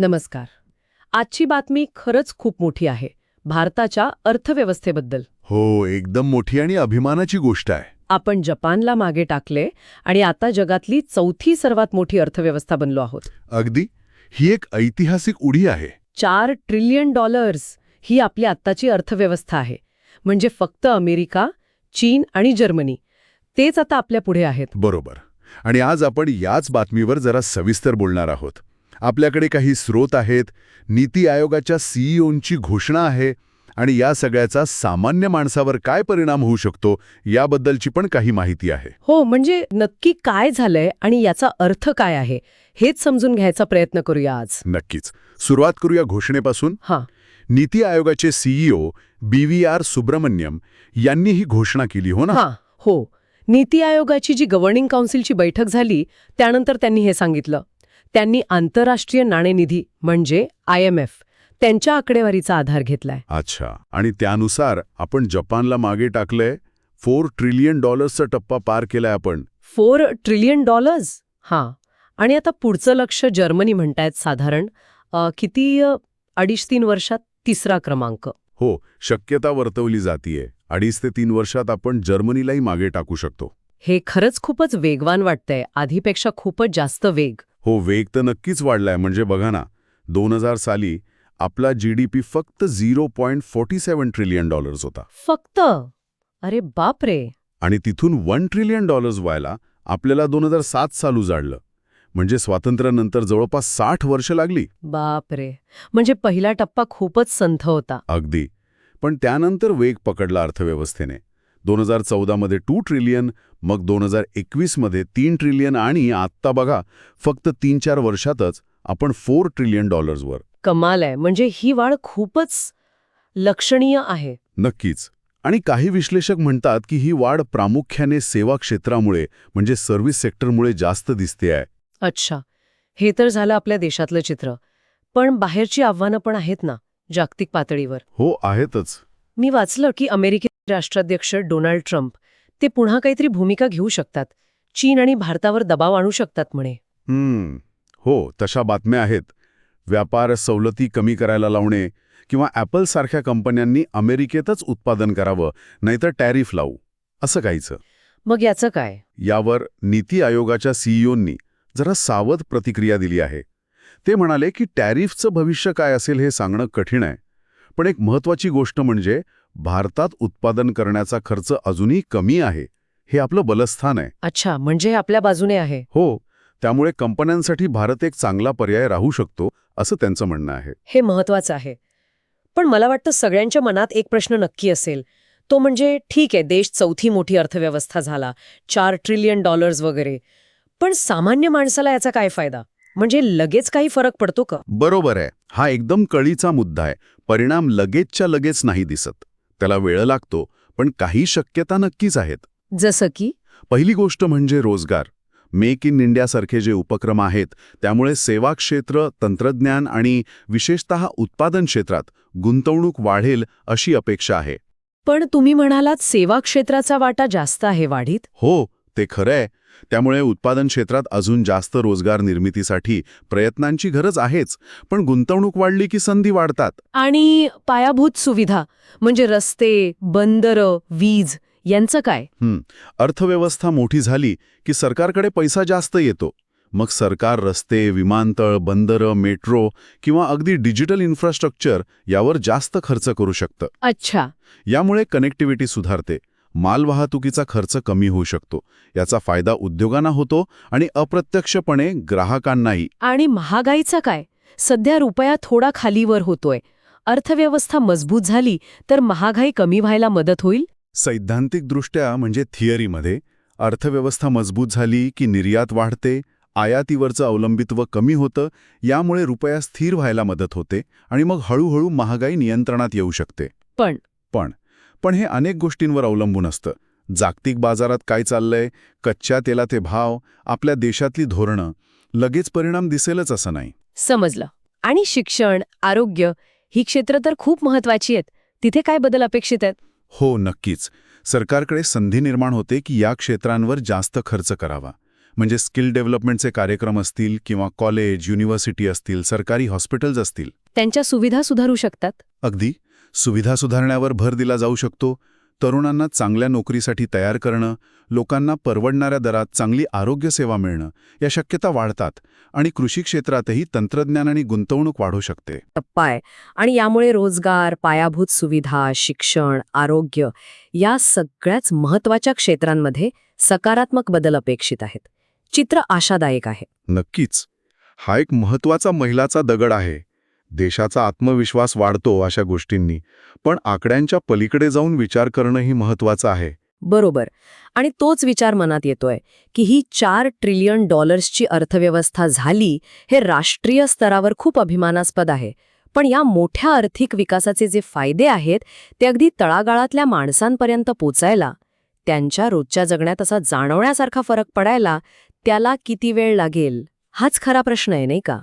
नमस्कार. आजची बातमी खरंच खूप मोठी आहे. भारताच्या अर्थव्यवस्थेबद्दल. हो एकदम मोठी आणि अभिमानाची गोष्ट आहे. आपण जपानला मागे टाकले आणि आता जगातली चौथी सर्वात मोठी अर्थव्यवस्था बनलो आहोत. अगदी. ही एक ऐतिहासिक उडी आहे. चार ट्रिलियन डॉलर्स ही आपली आत्ताची अर्थव्यवस्था आहे. म्हणजे फक्त अमेरिका चीन आणि जर्मनी. तेच आता आपल्या पुढे आहेत. बरोबर. आणि आज आपण याच बातमीवर जरा सविस्तर बोलणार आहोत. आपल्याकडे काही स्रोत आहेत नीती आयोगाच्या सीईओंची घोषणा आहे आणि या सगळ्याचा सामान्य माणसावर काय परिणाम होऊ शकतो याबद्दलची पण काही माहिती आहे. हो म्हणजे नक्की काय झालंय आणि याचा अर्थ काय आहे हेच समजून घ्यायचा प्रयत्न करूया आज. नक्कीच. सुरुवात करूया घोषणेपासून. हां. नीती आयोगाचे CEO B V R Subrahmanyam यांनी ही घोषणा केली हो ना? हां हो. नीती आयोगाची जी गव्हर्निंग काउन्सिलची बैठक झाली त्यानंतर त्यांनी हे सांगितलं. त्यांनी आंतरराष्ट्रीय नाणेनिधी म्हणजे आय एम एफ त्यांच्या आकडेवारीचा आधार घेतलाय. अच्छा. आणि त्यानुसार आपण जपानला मागे टाकलंय? फोर ट्रिलियन डॉलर्सचा टप्पा पार केलाय आपण. Four trillion dollars? हां. आणि आता पुढचं लक्ष जर्मनी म्हणतायत साधारण अ, किती अ, अडीच तीन वर्षात तिसरा क्रमांक? हो शक्यता वर्तवली जातीये. अडीच ते तीन वर्षात आपण जर्मनीलाही मागे टाकू शकतो. हे खरंच खूपच वेगवान वाटतंय. आधीपेक्षा खूपच जास्त वेग. हो वेग तर नक्कीच वाढलाय. म्हणजे बघा ना दोन हजार साली आपला जीडीपी फक्त zero point forty seven trillion dollars होता. फक्त? अरे बापरे. आणि तिथून वन ट्रिलियन डॉलर्स व्हायला आपल्याला दोन हजार सात साल उजाडलं. म्हणजे स्वातंत्र्यानंतर जवळपास साठ वर्ष लागली. बापरे. म्हणजे पहिला टप्पा खूपच संथ होता. अगदी. पण त्यानंतर वेग पकडला अर्थव्यवस्थेने. दोन हजार चौदामध्ये टू ट्रिलियन मग दोन हजार एकवीसमध्ये तीन ट्रिलियन आणि आत्ता बघा फक्त तीन चार वर्षातच आपण फोर ट्रिलियन डॉलर्सवर कमाल आहे. म्हणजे ही वाढ खूपच लक्षणीय आहे. नक्कीच. आणि काही विश्लेषक म्हणतात की ही वाढ प्रामुख्याने सेवा क्षेत्रामुळे म्हणजे सर्व्हिस सेक्टरमुळे जास्त दिसते आहे. अच्छा. हे तर झालं आपल्या देशातलं चित्र. पण बाहेरची आव्हानं पण आहेत ना जागतिक पातळीवर? हो आहेतच. मी वाचलं की अमेरिकेचे राष्ट्राध्यक्ष डोनाल्ड ट्रम्प. ते पुन्हा काहीतरी भूमिका घेऊ शकतात. चीन आणि भारतावर दबाव आणू शकतात म्हणे. हम्म. हो तशा बातम्या आहेत. व्यापार सवलती कमी करायला लावणे किंवा ॲपलसारख्या कंपन्यांनी अमेरिकेतच उत्पादन करावं नाहीतर टॅरिफ लावू. असं काहीचं. मग याचं काय? यावर नीती आयोगाच्या सीईओंनी जरा सावध प्रतिक्रिया दिली आहे. ते म्हणाले की टॅरिफचं भविष्य काय असेल हे सांगणं कठीण आहे. पण एक महत्त्वाची गोष्ट म्हणजे भारतात उत्पादन करण्याचा खर्च अजूनही कमी आहे हे आपलं बलस्थान आहे. अच्छा म्हणजे आपल्या बाजूने आहे. हो त्यामुळे कंपन्यांसाठी भारत एक चांगला पर्याय राहू शकतो असं त्यांचं म्हणणं आहे. हे महत्वाचं आहे. पण मला वाटतं सगळ्यांच्या मनात एक प्रश्न नक्की असेल. तो म्हणजे ठीक आहे देश चौथी मोठी अर्थव्यवस्था झाला चार ट्रिलियन डॉलर्स वगैरे. पण सामान्य माणसाला याचा काय फायदा? म्हणजे लगेच काही फरक पडतो का? बरोबर आहे. हा एकदम कळीचा मुद्दा आहे. परिणाम लगेचच्या लगेच नाही दिसत. त्याला वेळ लागतो पण काही शक्यता नक्कीच आहेत. जसं की? पहिली गोष्ट म्हणजे रोजगार. मेक इन इंडियासारखे जे उपक्रम आहेत त्यामुळे सेवा क्षेत्र तंत्रज्ञान आणि विशेषत उत्पादन क्षेत्रात गुंतवणूक वाढेल अशी अपेक्षा आहे. पण तुम्ही म्हणालात सेवा क्षेत्राचा वाटा जास्त आहे वाढीत? हो ते खरं आहे. त्यामुळे उत्पादन क्षेत्रात अजून जास्त रोजगार निर्मितीसाठी प्रयत्नांची गरज आहेच. पण गुंतवणूक वाढली की संधी वाढतात? आणि पायाभूत सुविधा म्हणजे रस्ते बंदरं वीज यांचं काय? अर्थव्यवस्था मोठी झाली की सरकारकडे पैसा जास्त येतो. मग सरकार रस्ते विमानतळ बंदरं मेट्रो किंवा अगदी डिजिटल इन्फ्रास्ट्रक्चर यावर जास्त खर्च करू शकतं. अच्छा. यामुळे कनेक्टिव्हिटी सुधारते. मालवाहतुकीचा खर्च कमी होऊ शकतो. याचा फायदा उद्योगांना होतो आणि अप्रत्यक्षपणे ग्राहकांनाही. आणि महागाईचा काय? सध्या रुपया थोडा खालीवर होतोय. अर्थव्यवस्था मजबूत झाली तर महागाई कमी व्हायला मदत होईल? सैद्धांतिकदृष्ट्या म्हणजे थिअरीमध्ये अर्थव्यवस्था मजबूत झाली की निर्यात वाढते आयातीवरचं अवलंबित्व कमी होतं यामुळे रुपया स्थिर व्हायला मदत होते आणि मग हळूहळू महागाई नियंत्रणात येऊ शकते. पण पण पण हे अनेक गोष्टींवर अवलंबून असतं. जागतिक बाजारात काय चाललंय? कच्च्या तेलाचे भाव? आपल्या देशातली धोरणं? लगेच परिणाम दिसेलच असं नाही. समजलं. आणि शिक्षण आरोग्य ही क्षेत्र तर खूप महत्वाची आहेत. तिथे काय बदल अपेक्षित आहेत? हो नक्कीच. सरकारकडे संधी निर्माण होते की या क्षेत्रांवर जास्त खर्च करावा. म्हणजे स्किल डेव्हलपमेंटचे कार्यक्रम असतील किंवा कॉलेज युनिव्हर्सिटी असतील सरकारी हॉस्पिटल्स असतील. त्यांच्या सुविधा सुधारू शकतात? अगदी. सुविधा सुधारण्यावर भर दिला जाऊ शकतो. तरुणांना चांगल्या नोकरीसाठी तयार करणं लोकांना परवडणाऱ्या दरात चांगली आरोग्यसेवा मिळणं या शक्यता वाढतात आणि कृषी क्षेत्रातही तंत्रज्ञान आणि गुंतवणूक वाढू शकते. टप्पा आहे आणि यामुळे रोजगार पायाभूत सुविधा शिक्षण आरोग्य या सगळ्याच महत्त्वाच्या क्षेत्रांमध्ये सकारात्मक बदल अपेक्षित आहेत. चित्र आशादायक आहे. नक्कीच. हा एक महत्त्वाचा महिलाचा दगड आहे. देशाचा आत्मविश्वास वाढतो अशा गोष्टींनी. पण आकड्यांच्या पलीकडे जाऊन विचार करणंही महत्वाचं आहे. बरोबर. आणि तोच विचार मनात येतोय की ही चार ट्रिलियन डॉलर्सची अर्थव्यवस्था झाली हे राष्ट्रीय स्तरावर खूप अभिमानास्पद आहे. पण या मोठ्या आर्थिक विकासाचे जे फायदे आहेत ते अगदी तळागाळातल्या माणसांपर्यंत पोचायला त्यांच्या रोजच्या जगण्यात असा जाणवण्यासारखा फरक पडायला त्याला किती वेळ लागेल हाच खरा प्रश्न आहे नाही का?